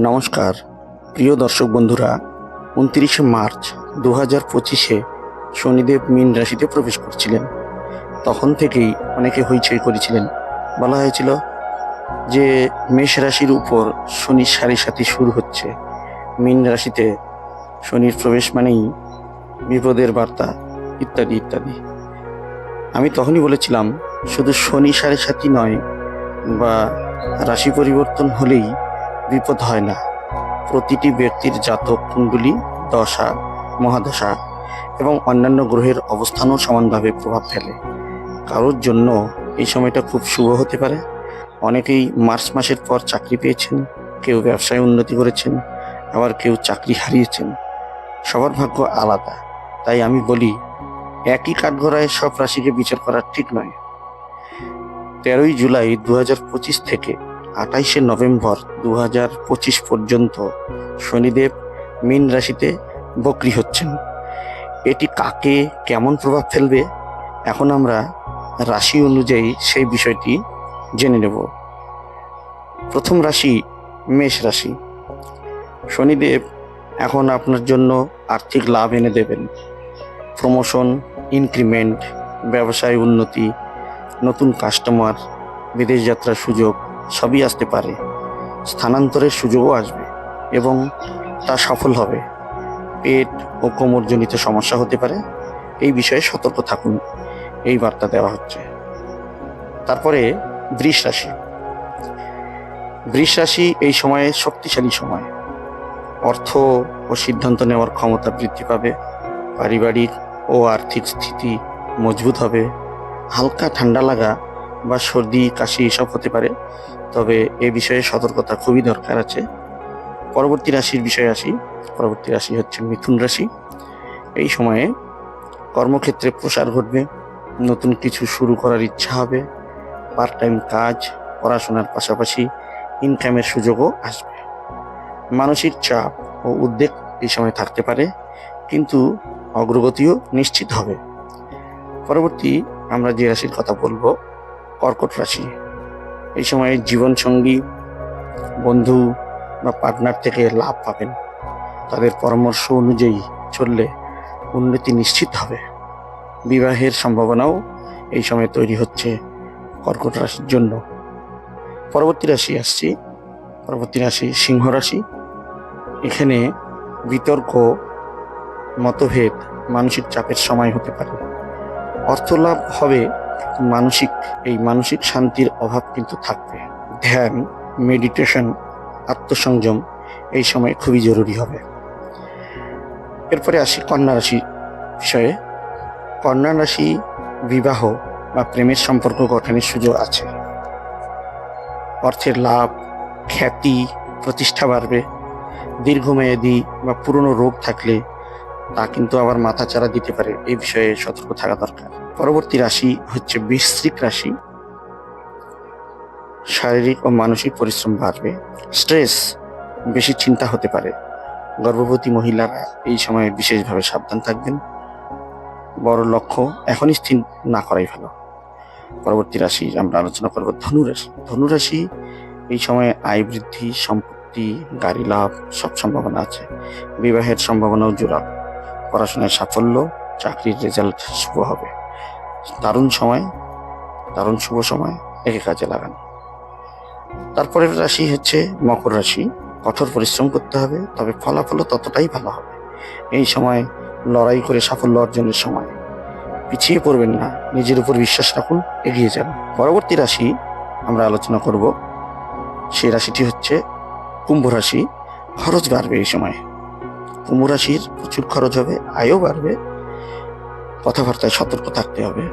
নমস্কার, প্রিয় দর্শক বন্ধুরা, উনত্রিশে মার্চ দু হাজার পঁচিশে শনিদেব মীন রাশিতে প্রবেশ করছিলেন। তখন থেকেই অনেকে হইচই করেছিলেন। বলা হয়েছিল যে, মেষ রাশির উপর শনির সাড়ে সাথে শুরু হচ্ছে। মীন রাশিতে শনির প্রবেশ মানেই বিপদের বার্তা, ইত্যাদি ইত্যাদি। আমি তখনই বলেছিলাম, শুধু শনি সাড়ে সাথী নয়, বা রাশি পরিবর্তন হলেই বিপদ হয় না। প্রতিটি ব্যক্তির জাতক, কুণ্ডলী, দশা, মহাদশা এবং অন্যান্য গ্রহের অবস্থানও সমানভাবে প্রভাব ফেলে। কারোর জন্য এই সময়টা খুব শুভ হতে পারে। অনেকেই মার্চ মাসের পর চাকরি পেয়েছেন, কেউ ব্যবসায় উন্নতি করেছেন, আবার কেউ চাকরি হারিয়েছেন। সবার ভাগ্য আলাদা। তাই আমি বলি, একই কাঠগড়ায় সব রাশিকে বিচার করা ঠিক নয়। তেরোই জুলাই দু থেকে আঠাইশে নভেম্বর দু পঁচিশ পর্যন্ত শনিদেব মীন রাশিতে বক্রি হচ্ছেন। এটি কাকে কেমন প্রভাব ফেলবে? এখন আমরা রাশি অনুযায়ী সেই বিষয়টি জেনে নেব। প্রথম রাশি মেষ রাশি। শনিদেব এখন আপনার জন্য আর্থিক লাভ এনে দেবেন। প্রমোশন, ইনক্রিমেন্ট, ব্যবসায় উন্নতি, নতুন কাস্টমার, বিদেশ যাত্রার সুযোগ সবই আসতে পারে। স্থানান্তরের সুযোগও আসবে এবং তা সফল হবে। পেট ও কোমরজনিত সমস্যা হতে পারে। এই বিষয়ে সতর্ক থাকুন। এই বার্তা দেওয়া হচ্ছে। তারপরে বৃষ রাশি। বৃষ রাশি এই সময়ে শক্তিশালী সময়। অর্থ ও সিদ্ধান্ত নেওয়ার ক্ষমতা বৃদ্ধি পাবে। পারিবারিক ও আর্থিক স্থিতি মজবুত হবে। হালকা ঠান্ডা লাগা বা সর্দি, কাশি এসব হতে পারে। তবে এ বিষয়ে সতর্কতা খুবই দরকার আছে। পরবর্তী রাশির বিষয়ে আসি। পরবর্তী রাশি হচ্ছে মিথুন রাশি। এই সময়ে কর্মক্ষেত্রে প্রসার ঘটবে, নতুন কিছু শুরু করার ইচ্ছা হবে পার্ট টাইম কাজ, পড়াশোনার পাশাপাশি ইনকামের সুযোগও আসবে। মানসিক চাপ ও উদ্বেগ এই সময় থাকতে পারে, কিন্তু অগ্রগতিও নিশ্চিত হবে। পরবর্তী আমরা যে রাশির কথা বলব, কর্কট রাশি। এই সময়ে জীবনসঙ্গী, বন্ধু বা পার্টনার থেকে লাভ পাবেন। তাদের পরামর্শ অনুযায়ী চললে উন্নতি নিশ্চিত হবে। বিবাহের সম্ভাবনাও এই সময় তৈরি হচ্ছে কর্কট রাশির জন্য। পরবর্তী রাশি আসছি। পরবর্তী রাশি সিংহ রাশি। এখানে বিতর্ক, মতভেদ, মানসিক চাপের সময় হতে পারে। অর্থ লাভ হবে মানসিক, এই মানসিক শান্তির অভাব কিন্তু থাকবে। ধ্যান মেডিটেশন আত্মসংযম, এই সময় খুবই জরুরি হবে। এরপরে আসি কন্যা রাশি বিষয়ে। কন্যা রাশি বিবাহ বা প্রেমের সম্পর্ক গঠনের সুযোগ আছে। অর্থের লাভ, খ্যাতি, প্রতিষ্ঠা বাড়বে। দীর্ঘমেয়াদী বা পুরনো রোগ থাকলে তা কিন্তু আবার মাথাচাড়া দিতে পারে। এই বিষয়ে সতর্ক থাকা দরকার। পরবর্তী রাশি হচ্ছে বৃশ্চিক রাশি। শারীরিক ও মানসিক পরিশ্রম বাড়বে। স্ট্রেস বেশি চিন্তা হতে পারে। গর্ভবতী মহিলারা এই সময়ে বিশেষভাবে সাবধান থাকবেন। বড় লক্ষ্য এখনই স্থির না করাই ভালো। পরবর্তী রাশি আমরা আলোচনা করব ধনুরাশি ধনুরাশি এই সময়ে আয় বৃদ্ধি, সম্পত্তি, গাড়ি লাভ সব সম্ভাবনা আছে। বিবাহের সম্ভাবনাও জোরালো। পড়াশোনায় সাফল্য, চাকরির রেজাল্ট শুভ হবে। দারুণ সময়, দারুণ শুভ সময়, একে কাজে লাগান। তারপরের রাশি হচ্ছে মকর রাশি। কঠোর পরিশ্রম করতে হবে, তবে ফলাফলও ততটাই ভালো হবে। এই সময় লড়াই করে সাফল্য অর্জনের সময়। পিছিয়ে পড়বেন না, নিজের উপর বিশ্বাস রাখুন, এগিয়ে যান। পরবর্তী রাশি আমরা আলোচনা করব সেই রাশিটি হচ্ছে কুম্ভ রাশি। খরচ বাড়বে এই সময়। কুম্ভ রাশির প্রচুর খরচ হবে, আয়ও বাড়বে। কথাবার্তায় সতর্ক থাকতে হবে।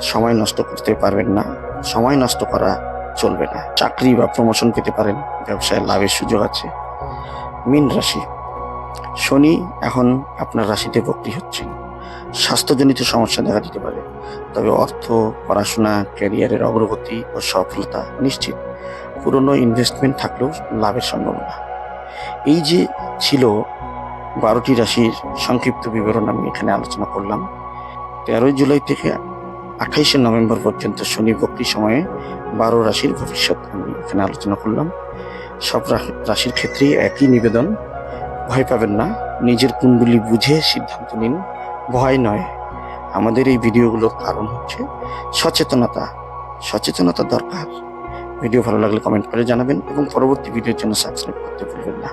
সময় নষ্ট করতে পারবেন না। সময় নষ্ট করা চলবে না। চাকরি বা প্রমোশন পেতে পারেন। ব্যবসায় লাভের সুযোগ আছে। মীন রাশি। শনি এখন আপনার রাশিতে বক্রি হচ্ছে। স্বাস্থ্যজনিত সমস্যা দেখা দিতে পারে। তবে অর্থ, পড়াশোনা, ক্যারিয়ারের অগ্রগতি ও সফলতা নিশ্চিত। পুরনো ইনভেস্টমেন্ট থাকলেও লাভের সম্ভাবনা। এই যে ছিল বারোটি রাশির সংক্ষিপ্ত বিবরণ আমি এখানে আলোচনা করলাম। তেরোই জুলাই থেকে আঠাইশে নভেম্বর পর্যন্ত শনি বক্রি সময়ে বারো রাশির ভবিষ্যৎ আমি এখানে আলোচনা করলাম। সব রাশির ক্ষেত্রেই একই নিবেদন। ভয় পাবেন না, নিজের কুণ্ডলী বুঝে সিদ্ধান্ত নিন। ভয় নয়, আমাদের এই ভিডিওগুলোর কারণ হচ্ছে সচেতনতা। সচেতনতা দরকার। ভিডিও ভালো লাগলে কমেন্ট করে জানাবেন এবং পরবর্তী ভিডিওর জন্য সাবস্ক্রাইব করতে ভুলবেন না।